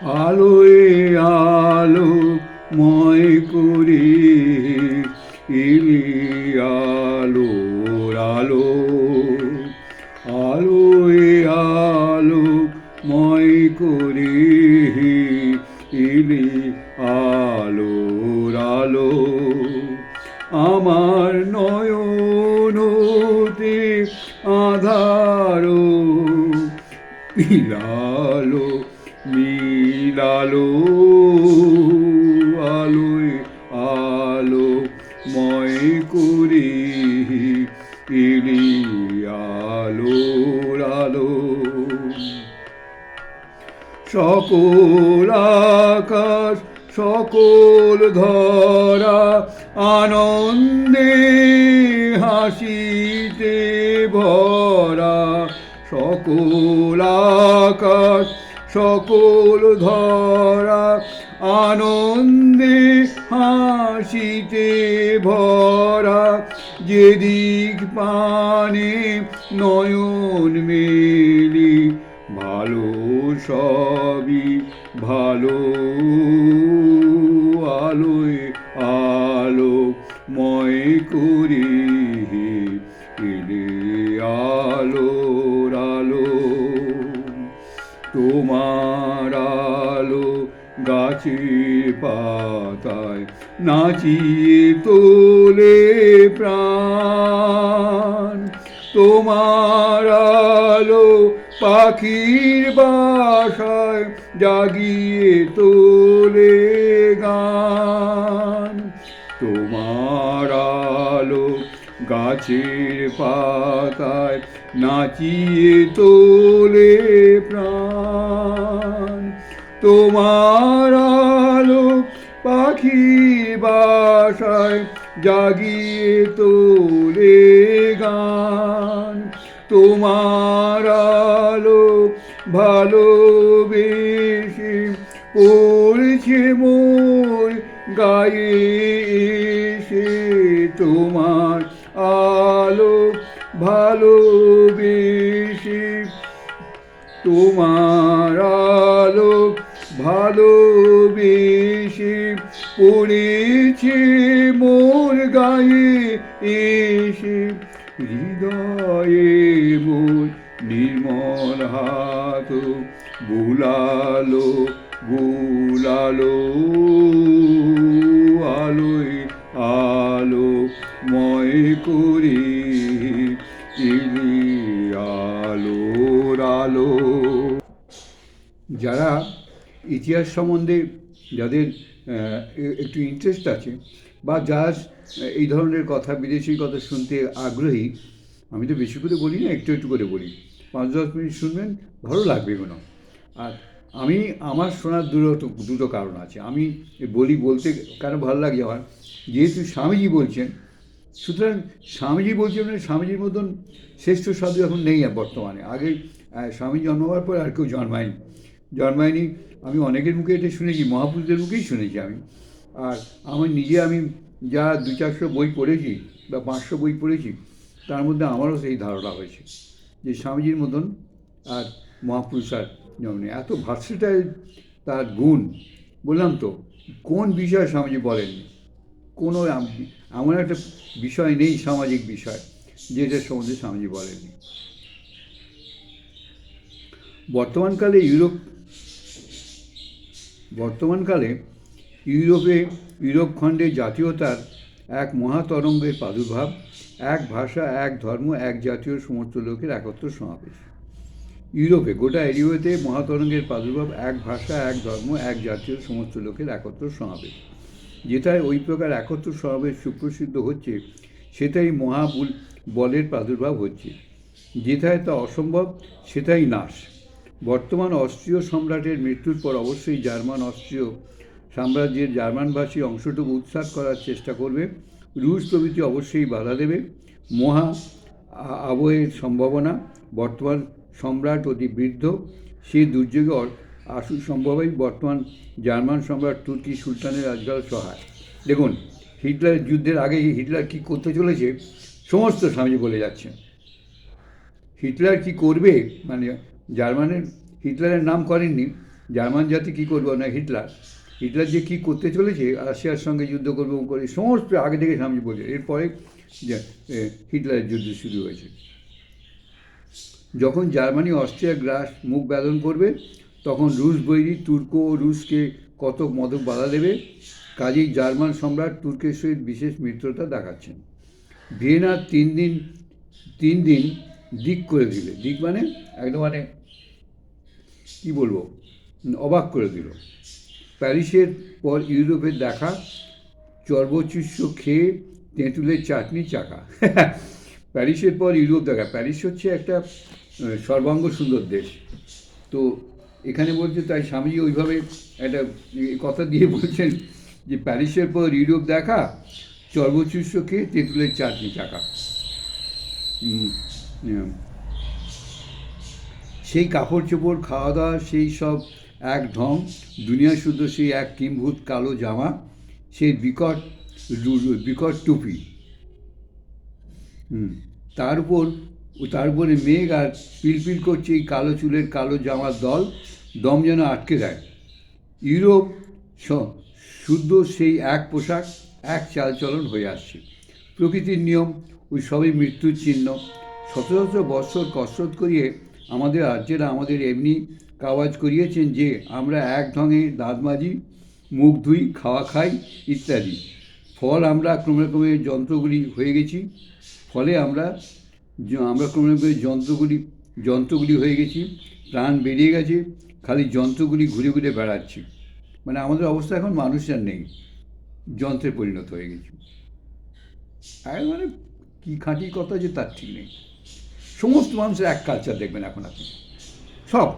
আলোয় আলো ময় আলোয় আলো ময় করি ইলি আলো আলো। সকল আকাশ, সকল ধরা, আনন্দে হাসিতে ভরা, সকল আকাশ সকল ধরা আনন্দে হাসিতে ভরা যেদিক পানে নয়ন মেলি, ভালো সবই ভালো, আলোয় আলো ময় করি গাছে পাতায় নাচিয়ে তোলে প্রাণ। তোমার আলো পাখির বাসায় জাগিয়ে তোলে গান। তোমার আলো গাছের পাতায় নাচিয়ে তোলে প্রাণ। তোমার আলো পাখি বাসায় জাগিয়ে তোলে গান। তোমার আলো ভালোবেসে পড়ছে মোর গায়ে এসে। তোমার আলো ভালোবেসে তোমার আলো ভালোবেসে পড়েছে মোর গায়ে এসে হৃদয়ে মোর নির্মল হাত বুলালো বুলালো, আলোয় আলো ময় করি আলোর আলো। যারা ইতিহাস সম্বন্ধে যাদের একটু ইন্টারেস্ট আছে বা যার এই ধরনের কথা বিদেশি কথা শুনতে আগ্রহী, আমি তো বেশি করে বলি না, একটু একটু করে বলি। পাঁচ দশ মিনিট শুনবেন, ভালো লাগবে কোনো আর আমি, আমার শোনার দুটো দুটো কারণ আছে। আমি বলি বলতে কেন ভালো লাগে আমার, যেহেতু স্বামীজি বলছেন, সুতরাং স্বামীজি বলছেন মানে স্বামীজির মতন শ্রেষ্ঠ সাধু এখন নেই বর্তমানে। আগে স্বামী জন্মাবার পর আর কেউ জন্মায়নি। জন্মায়নি আমি অনেকের মুখে এটা শুনেছি, মহাপুরুষদের মুখেই শুনেছি আমি। আর আমার নিজে আমি যা দু চারশো বই পড়েছি বা পাঁচশো বই পড়েছি, তার মধ্যে আমারও সেই ধারণা হয়েছে যে স্বামীজির মতন আর মহাপুরুষ আর জন্ম এত ভার্সিটাইল তার গুণ। বললাম তো, কোন বিষয়ে স্বামীজি বলেননি কোনো এমন একটা বিষয় নেই, সামাজিক বিষয় যেটার সম্বন্ধে স্বামীজি বলেননি। বর্তমানকালে ইউরোপ বর্তমানকালে ইউরোপে ইউরোপ খণ্ডে জাতীয়তার এক মহাতরঙ্গের প্রাদুর্ভাব, এক ভাষা, এক ধর্ম, এক জাতীয় সমস্ত লোকের একত্র সমাবেশ। ইউরোপে গোটা ইউরোপেতে মহাতরঙ্গের প্রাদুর্ভাব, এক ভাষা, এক ধর্ম, এক জাতীয় সমস্ত লোকের একত্র সমাবেশ। যেটাই ওই প্রকার একত্র সমাবেশ সুপ্রসিদ্ধ হচ্ছে, সেটাই মহাবুল বলের প্রাদুর্ভাব হচ্ছে। যেথায় তা অসম্ভব, সেটাই নাশ। বর্তমান অস্ট্রীয় সম্রাটের মৃত্যুর পর অবশ্যই জার্মান অস্ট্রীয় সাম্রাজ্যের জার্মানভাষী অংশটুকু উৎখাত করার চেষ্টা করবে। রুশ প্রভৃতি অবশ্যই বাধা দেবে। মহা আবহের সম্ভাবনা। বর্তমান সম্রাট অতি বৃদ্ধ। সেই দুর্যোগে আসু সম্ভবই বর্তমান জার্মান সম্রাট তুর্কি সুলতানের রাজগাল সহায়। দেখুন হিটলারের যুদ্ধের আগে হিটলার কী করতে চলেছে, সমস্ত স্বামী বলে যাচ্ছেন। হিটলার কি করবে? মানে জার্মানের হিটলারের নাম করেননি। জার্মান জাতি কী করবে না হিটলার? হিটলার যে কী করতে চলেছে, রাশিয়ার সঙ্গে যুদ্ধ করব করে সমস্ত আগে থেকে সামনে বলছে এরপরে হিটলারের যুদ্ধ শুরু হয়েছে। যখন জার্মানি, অস্ট্রিয়া, গ্রাস মুখ ব্যাদন করবে, তখন রুশ বৈরী, তুর্ক ও রুশকে কত মদক বাধা দেবে? কাজেই জার্মান সম্রাট তুর্কের সহিত বিশেষ মিত্রতা দেখাচ্ছেন। ভিয়েনার তিন দিন তিন দিন দিক করে দিলে। দিক মানে? একদম মানে কী বলব? অবাক করে দিল। প্যারিসের পর ইউরোপের দেখা চর্বচুষ্য খেয়ে তেঁতুলের চাটনি চাকা। প্যারিসের পর ইউরোপ দেখা। প্যারিস হচ্ছে একটা সর্বাঙ্গ সুন্দর দেশ। তো এখানে বলছে, তাই স্বামীজি ওইভাবে একটা কথা দিয়ে বলছেন যে, প্যারিসের পর ইউরোপ দেখা চর্বচুষ্য খেয়ে তেঁতুলের চাটনি চাকা। সেই কাপড় চোপড় খাওয়া দাওয়া সেই সব এক ঢং, দুনিয়া শুদ্ধ সেই এক কিম্ভূত কালো জামা, সেই বিকট বিকট টুপি। হুম, তার উপর ও তার উপরে মেঘ আর পিলপিল করছে এই কালো চুলের কালো জামার দল, দম যেন আটকে দেয়। ইউরোপ শুদ্ধ সেই এক পোশাক, এক চালচলন হয়ে আসছে। প্রকৃতির নিয়ম ওই সবই মৃত্যুর চিহ্ন। শত শত বৎসর কসরত করিয়ে আমাদের রাজ্যেরা আমাদের এমনি কাওয়াজ করিয়েছেন যে আমরা এক ঢঙে দাঁত মাজি মুখ ধুই, খাওয়া খাই ইত্যাদি। ফল আমরা ক্রমে ক্রমে যন্ত্রগুলি হয়ে গেছি। ফলে আমরা আমরা ক্রমে ক্রমে যন্ত্রগুলি যন্ত্রগুলি হয়ে গেছি। প্রাণ বেরিয়ে গেছে, খালি যন্ত্রগুলি ঘুরে ঘুরে বেড়াচ্ছি। মানে আমাদের অবস্থা এখন মানুষ আর নেই, যন্ত্রে পরিণত হয়ে গেছি। আর মানে কী খাঁটি কথা যে তার ঠিক নেই। সমস্ত মানুষের এক কালচার দেখবেন এখন আপনি। সব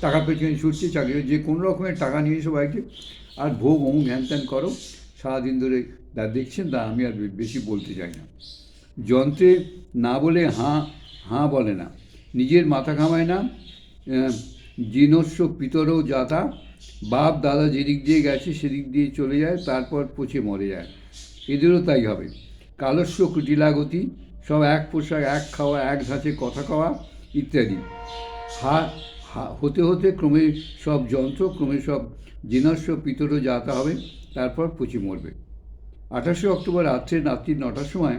টাকার পেছনে ছুটছে চাকরি যে কোনো রকমের টাকা নিয়ে সবাইকে আর ভোগ অমুক হ্যান ত্যান করো সারাদিন ধরে যা দেখছেন তা আমি আর বেশি বলতে চাই না। যন্ত্রে না বলে হাঁ হাঁ বলে না। নিজের মাথা ঘামায় না আহ, জিনস্য পিতরও যাতা বাপ দাদা যেদিক দিয়ে গেছে সেদিক দিয়ে চলে যায় তারপর পচে মরে যায়। এদেরও তাই হবে। কালস্য কুটিলাগতি সব এক পোশাক, এক খাওয়া, এক ধাঁচে কথা কওয়া ইত্যাদি। হা হতে হতে ক্রমে সব যন্ত্র, ক্রমে সব জিনস্য পিতরও যাতা হবে, তারপর পচে মরবে। আঠাশে অক্টোবর রাত্রে রাত্রি নটার সময়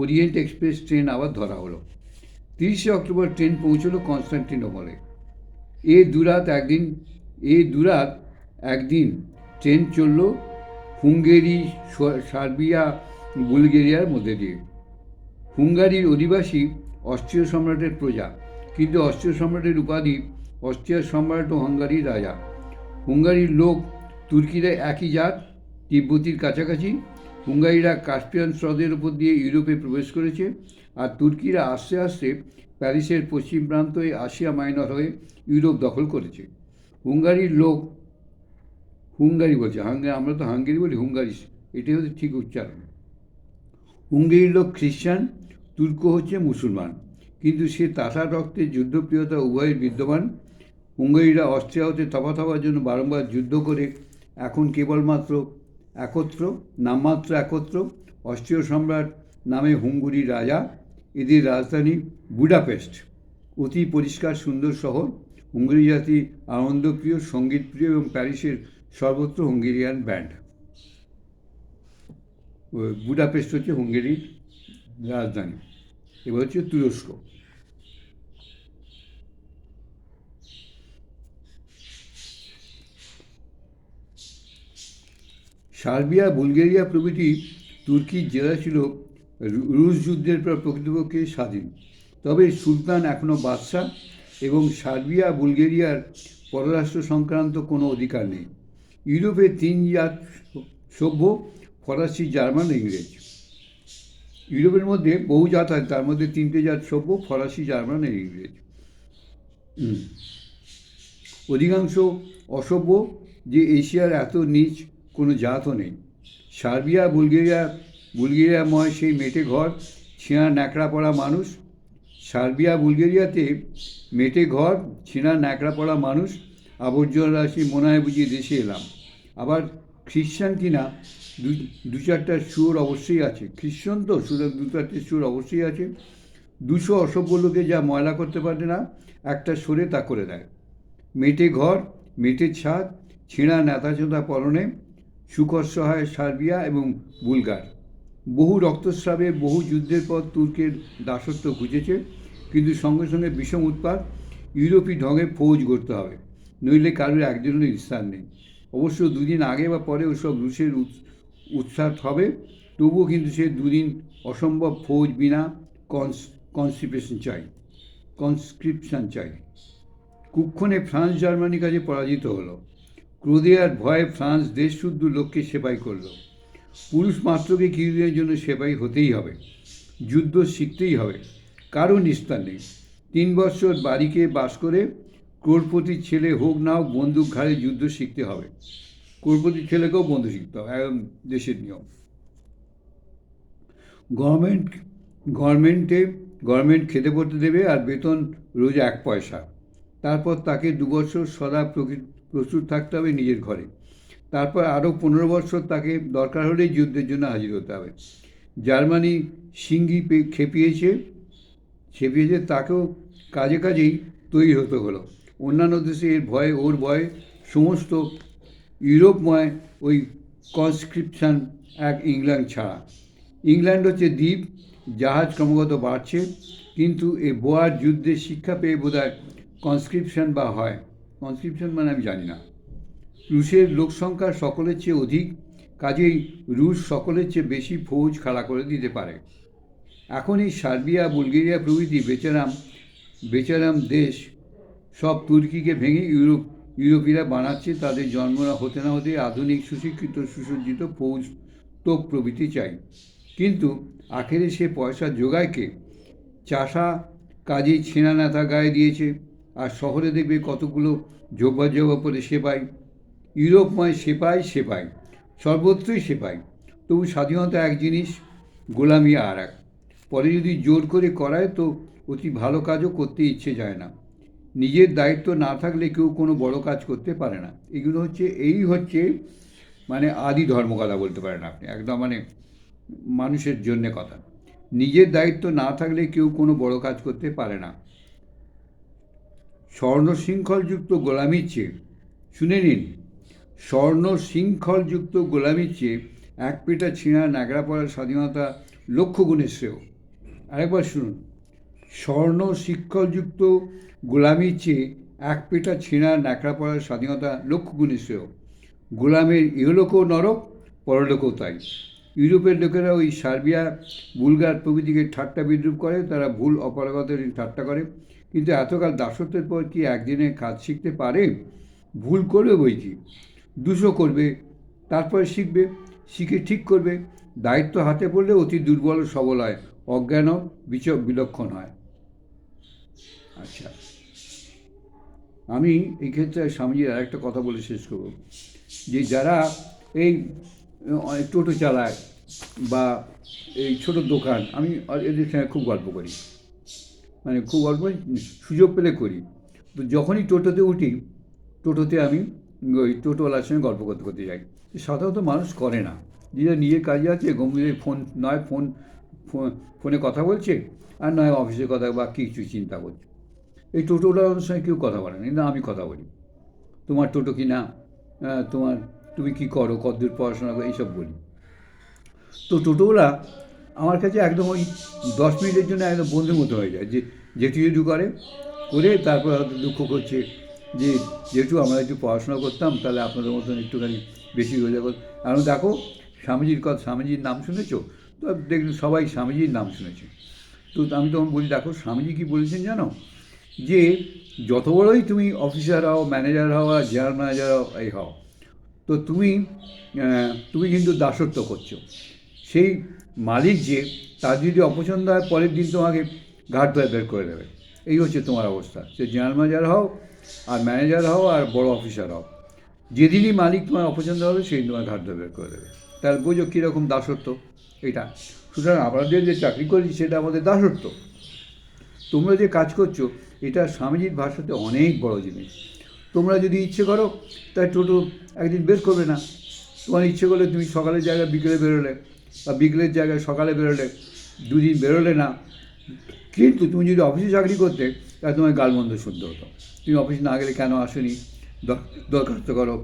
ওরিয়েন্ট এক্সপ্রেস ট্রেন আবার ধরা হলো। তিরিশে অক্টোবর ট্রেন পৌঁছলো কনস্টান্টিনোপলে। এ দুরাত একদিন, এ দুরাত একদিন ট্রেন চলল হুঙ্গেরি সার্বিয়া, বুলগেরিয়ার মধ্যে দিয়ে। হুঙ্গারির অধিবাসী অস্ট্রীয় সম্রাটের প্রজা, কিন্তু অস্ট্রীয় সম্রাটের উপাধি অস্ট্রিয়ার সম্রাট ও হাঙ্গারির রাজা। হুঙ্গারির লোক তুর্কিরা একই জাত, তিব্বতির কাছাকাছি। হুঙ্গারিরা কাস্পিয়ান হ্রদের উপর দিয়ে ইউরোপে প্রবেশ করেছে আর তুর্কিরা আস্তে আস্তে প্যারিসের পশ্চিম প্রান্ত হয়ে আসিয়া মাইনর হয়ে ইউরোপ দখল করেছে। হুঙ্গারির লোক হুঙ্গারি বলছে হাঙ্গারি আমরা তো হাঙ্গেরি বলি হুঙ্গারি এটাই হচ্ছে ঠিক উচ্চারণ। হুঙ্গেরির লোক খ্রিস্টান তুর্ক হচ্ছে মুসলমান। কিন্তু সে তাতার রক্তে যুদ্ধপ্রিয়তা উভয়ের বিদ্যমান। হুঙ্গারিরা অস্ট্রিয়াতে হতে তফাত হওয়ার জন্য বারংবার যুদ্ধ করে এখন কেবলমাত্র একত্র, নামমাত্র একত্র। অস্ট্রীয় সম্রাট নামে হুঙ্গুরি রাজা, এদের রাজধানী বুডাপেস্ট অতি পরিষ্কার, সুন্দর শহর। হুঙ্গারি জাতি আনন্দপ্রিয়, সঙ্গীতপ্রিয় এবং প্যারিসের সর্বত্র হুঙ্গেরিয়ান ব্যান্ড। বুডাপেস্ট হচ্ছে হুঙ্গেরির রাজধানী। এবার হচ্ছে তুরস্ক সার্বিয়া বুলগেরিয়া প্রভৃতি তুর্কির জেলা ছিল রুশ যুদ্ধের পর প্রকৃতপক্ষে স্বাধীন। তবে সুলতান এখনও বাদশাহ এবং সার্বিয়া বুলগেরিয়ার পররাষ্ট্র সংক্রান্ত কোনো অধিকার নেই। ইউরোপে তিন জাত সভ্য, ফরাসি, জার্মান, ইংরেজ। ইউরোপের মধ্যে বহু জাত আছে তার মধ্যে তিনটে জাত সভ্য ফরাসি জার্মান আর ইংরেজ। অধিকাংশ অসভ্য যে এশিয়ার এত নিচ কোনো জাতও নেই। সার্বিয়া বুলগেরিয়া বুলগেরিয়াময় সেই মেটে ঘর ছেঁড়া ন্যাকড়া পড়া মানুষ। সার্বিয়া বুলগেরিয়াতে মেটে ঘর ছেঁড়া ন্যাকড়া পড়া মানুষ। আবর্জনা রাশি মনে হয় বুঝিয়ে দেশে এলাম। আবার খ্রিশ্চান কিনা দু চারটা সুর অবশ্যই আছে। খ্রিশ্চান তো সুতরাং দু চারটে সুর অবশ্যই আছে। দুশো অসভ্য লোকে যা ময়লা করতে পারে না, একটা সরে তা করে দেয়। মেটে ঘর মেটের ছাদ, ছেঁড়া নেতাচোঁতা পরনে সুকর্ষ হয় সার্বিয়া এবং বুলগার। বহু রক্তস্রাবে, বহু যুদ্ধের পর তুর্কের দাসত্ব ঘুচেছে, কিন্তু সঙ্গে সঙ্গে বিষম উৎপাত, ইউরোপী ঢঙে ফৌজ গড়তে হবে। নইলে কারোর একজনের স্থান নেই। অবশ্য দুদিন আগে বা পরে ওসব রুশের উৎসাহ হবে। তবুও কিন্তু সে দুদিন অসম্ভব ফৌজ বিনা কনস কনস্টিপেশন চাই। কনস্ক্রিপশন চাই। কুক্ষণে ফ্রান্স জার্মানির কাছে পরাজিত হলো। ক্রোধে আর ভয়ে ফ্রান্স দেশশুদ্ধ লোককে সেবাই করল। পুরুষ মাত্রকে কিছুদিনের জন্য সেবাই হতেই হবে। যুদ্ধ শিখতেই হবে। কারও নিস্তার নেই। তিন বছর বাড়িকে বাস করে ক্রোড়পতির ছেলে হোক না হোক বন্দুক ঘাড়ে যুদ্ধ শিখতে হবে। ক্রোড়পতির ছেলেকেও বন্ধু শিখতে হবে, একদম দেশের নিয়ম। গভর্নমেন্ট, গভর্নমেন্টে, গভর্নমেন্ট খেতে পড়তে দেবে আর বেতন রোজ এক পয়সা। তারপর তাকে দু বছর সদা প্রস্তুত থাকতে হবে নিজের ঘরে। তারপর আরও পনেরো বছর তাকে দরকার হলেই যুদ্ধের জন্য হাজির হতে হবে। জার্মানি সিঙ্গি খেপিয়েছে খেপিয়েছে, তাকেও কাজে কাজেই তৈরি হতে হলো। অন্যান্য দেশে এর ভয়ে, ওর ভয়ে সমস্ত ইউরোপময় ওই কনস্ক্রিপশন এক ইংল্যান্ড ছাড়া। ইংল্যান্ড হচ্ছে দ্বীপ, জাহাজ ক্রমাগত বাড়ছে, কিন্তু এ বোয়ার যুদ্ধে শিক্ষা পেয়ে বোধ হয় কনস্ক্রিপশন বা হয়। কনস্ক্রিপশন মানে আমি জানি না। রুশের লোকসংখ্যা সকলের চেয়ে অধিক, কাজেই রুশ সকলের চেয়ে বেশি ফৌজ খাড়া করে দিতে পারে। এখন এই সার্বিয়া, বুলগেরিয়া প্রভৃতি বেচারাম বেচারাম দেশ সব তুর্কিকে ভেঙে ইউরোপ ইউরোপীরা বানাচ্ছে তাদের জন্ম না, হতে না হতে আধুনিক, সুশিক্ষিত, সুসজ্জিত ফৌজ তোপ প্রভৃতি চাই। কিন্তু আখেরে সে পয়সা যোগায় কে চাষা কাজেই ছেঁড়া নেতা গায়ে দিয়েছে, আর শহরে দেখবে কতগুলো জোব্বা জোব্বা পরে সেপাই ইউরোপময় সেপাই সেপাই সর্বত্রই সেপাই তবু স্বাধীনতা এক জিনিস, গোলামি আর এক। পরে যদি জোর করে করায় তো অতি ভালো কাজও করতে ইচ্ছে যায় না। নিজের দায়িত্ব না থাকলে কেউ কোনো বড় কাজ করতে পারে না। এগুলো হচ্ছে, এই হচ্ছে মানে আদি ধর্মকথা বলতে পারেন আপনি, একদম মানে মানুষের জন্যে কথা। নিজের দায়িত্ব না থাকলে কেউ কোনো বড় কাজ করতে পারে না। স্বর্ণ শৃঙ্খলযুক্ত গোলামির চেয়ে, শুনে নিন, স্বর্ণ শৃঙ্খলযুক্ত গোলামির চেয়ে এক পেটা ছিঁড়া ন্যাকড়া পড়ার স্বাধীনতা লক্ষ গুণের শ্রেয়। আরেকবার শুনুন, স্বর্ণ শিক্ষলযুক্ত গোলামির চেয়ে এক পেটা ছিঁড়া ন্যাকড়া পড়ার স্বাধীনতা লক্ষ গুণের শ্রেয়। গোলামের ইহলোকও নরক, পরলোকও তাই। ইউরোপের লোকেরা ওই সার্বিয়া, বুলগার প্রভৃতিকে ঠাট্টা বিদ্রুপ করে, তারা ভুল অপারগতের ঠাট্টা করে। কিন্তু এতকাল দাসত্বের পর কি একদিনে কাজ শিখতে পারে? ভুল করবে বই কি? দুশো করবে, তারপরে শিখবে, শিখে ঠিক করবে। দায়িত্ব হাতে পড়লে অতি দুর্বল সবল হয় অজ্ঞান বিচ বিলক্ষণ হয়। আচ্ছা। আমি এই ক্ষেত্রে স্বামীজির আরেকটা কথা বলে শেষ করব। যে যারা এই টোটো চালায় বা এই ছোট দোকান, আমি এদের সঙ্গে খুব গল্প করি। মানে খুব অল্প সুযোগ পেলে করি। তো যখনই টোটোতে উঠি, টোটোতে আমি ওই টোটোওয়ালার সঙ্গে গল্প করতে করতে যাই। সাধারণত মানুষ করে না। যে নিজের কাজে আছে, গম্ভীর ফোন, নয় ফোন, ফোনে কথা বলছে, আর নয় অফিসে কথা বা কিছু চিন্তা করছে। এই টোটোওয়ালার সঙ্গে কেউ কথা বলে না। আমি কথা বলি। তোমার টোটো কি না তোমার, তুমি কি করো? কতদূর পড়াশোনা করো? এইসব বলি। তো টোটোওয়ালা আমার কাছে একদম ওই দশ মিনিটের জন্য একদম বন্ধুর মতো হয়ে যায়। যে যেটু যেটু করে করে তারপর হয়তো দুঃখ করছে যে যেহেতু আমরা একটু পড়াশোনা করতাম, তাহলে আপনাদের মতন একটুখানি বেশি হয়ে যাবে। কারণ দেখো, স্বামীজির কথা, স্বামীজির নাম শুনেছো? তো দেখুন, সবাই স্বামীজির নাম শুনেছে। তো আমি তখন বলি, দেখো, স্বামীজি কি বলেছেন জানো? যে যত বড়ই তুমি অফিসার হও ম্যানেজার হও আর জেনারেল ম্যানেজার হও, এই হও। তো তুমি তুমি কিন্তু দাসত্ব করছ। সেই মালিক যে, তার যদি অপছন্দ হয়, পরের দিন তোমাকে ঘাট ধরে বের করে দেবে। এই হচ্ছে তোমার অবস্থা। সে জেনারেল ম্যানেজার হও আর ম্যানেজার হও আর বড় অফিসার হও। যেদিনই মালিক তোমার অপছন্দ হবে সেই তোমার ঘাট ধরে বের করে দেবে। তার বোঝো কীরকম দাসত্ব এটা। সুতরাং আমাদের যে চাকরি করি সেটা আমাদের দাসত্ব। তোমরা যে কাজ করছ এটা স্বামীজির ভাষাতে অনেক বড় জিনিস। তোমরা যদি ইচ্ছে করো, তাই টোটো একদিন বের করবে না। তোমার ইচ্ছে করলে তুমি সকালের জায়গায় বিকেলে বেরোলে বা বিকেলের জায়গায় সকালে বেরোলে, দুদিন বেরোলে না। কিন্তু তুমি যদি অফিসে চাকরি করতে, তাহলে তোমার গালমন্দ শুদ্ধ হতো। তুমি অফিসে না গেলে কেন আসনি? দরখাস্ত করো।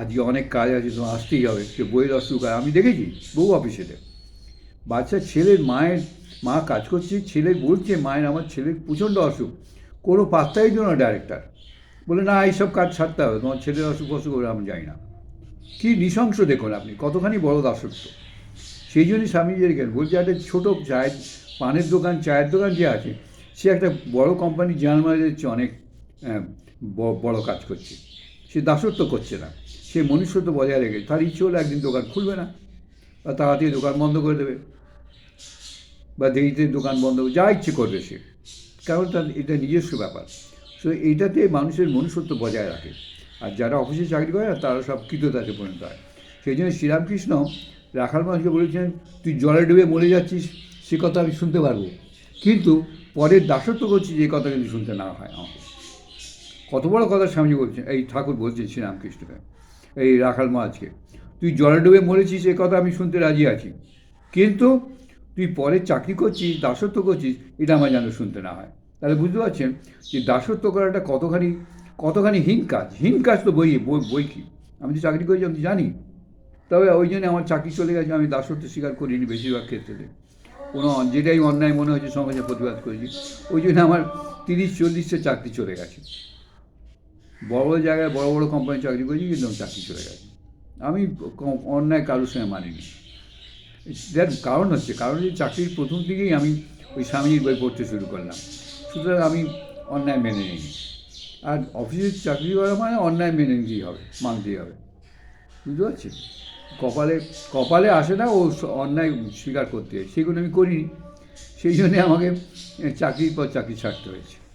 আজকে অনেক কাজ আছে, তোমার আসতেই হবে। সে বইয়ের অসুখ আমি দেখেছি বহু অফিসেতে বাচ্চা ছেলের মায়ের, মা কাজ করছে, ছেলে বলছে, মায়ের আমার ছেলের প্রচণ্ড অসুখ। কোনো পাত্তাই দিল না ডাইরেক্টর বলে, না, এইসব কাজ ছাড়তে হবে, তোমার ছেলের অসুখ অসুখ আমি যাই না। কী নৃশংস দেখুন আপনি, কতখানি বড় দাসত্ব। সেই জন্যই স্বামীজি রেখেন বলছে, একটা ছোটো চায়ের, পানের দোকান, চায়ের দোকান যে আছে, সে একটা বড় কোম্পানি ম্যানেজারের চেয়ে অনেক ব- বড় কাজ করছে। সে দাসত্ব করছে না। সে মনুষ্যত্ব বজায় রেখে, তার ইচ্ছে হলো একদিন দোকান খুলবে না, বা তাড়াতাড়ি দোকান বন্ধ করে দেবে, বা দেরিতে দোকান বন্ধ যা ইচ্ছে করবে সে। কারণ তার এটা নিজস্ব ব্যাপার। সো এইটাতে মানুষের মনুষ্যত্ব বজায় রাখে। আর যারা অফিসে চাকরি করে, তারা সব কৃতদাসে পরিণত হয় সেই জন্য শ্রীরামকৃষ্ণ রাখাল মানুষকে বলেছেন, তুই জলে ডুবে মরে যাচ্ছিস, সে কথা আমি শুনতে পারব। কিন্তু পরের দাসত্ব করছিস যে কথা কিন্তু শুনতে না হয় আমাকে কত বড় কথা স্বামীজি বলছেন, এই ঠাকুর বলছেন শ্রীরামকৃষ্ণকে, এই রাখাল মাছকে তুই জলে ডুবে মরেছিস, এ কথা আমি শুনতে রাজি আছি। কিন্তু তুই পরে চাকরি করছিস, দাসত্ব করছিস, এটা আমার যেন শুনতে না হয়। তাহলে বুঝতে পারছেন যে দাসত্ব করাটা কতখানি কতখানি হীন কাজ। হীন কাজ তো বই বই বই কি? আমি তো চাকরি করেছি, আমি জানি। তবে ওই জন্য আমার চাকরি চলে গেছে, আমি দাসত্ব স্বীকার করিনি বেশিরভাগ ক্ষেত্রে। কোনো যেটাই অন্যায় মনে হয়েছে সঙ্গে প্রতিবাদ করেছি। ওই জন্য আমার তিরিশ চল্লিশটা চাকরি চলে গেছে। বড় বড় জায়গায় বড় বড় কোম্পানি চাকরি করেছি, কিন্তু চাকরি চলে গেছে। আমি অন্যায় কারোর সঙ্গে মানিনি। দেখ, কারণ হচ্ছে, কারণ এই চাকরির প্রথম দিকেই আমি ওই স্বামীর বই পড়তে শুরু করলাম। সুতরাং আমি অন্যায় মেনে নিই। আর অফিসে চাকরি করা মানে অন্যায় মেনে নিতেই হবে, মানতেই হবে। বুঝতে পারছি কপালে কপালে আসে না ও অন্যায় স্বীকার করতে। সেগুলো আমি করিনি। সেই জন্যে আমাকে চাকরির পর চাকরি ছাড়তে হয়েছে।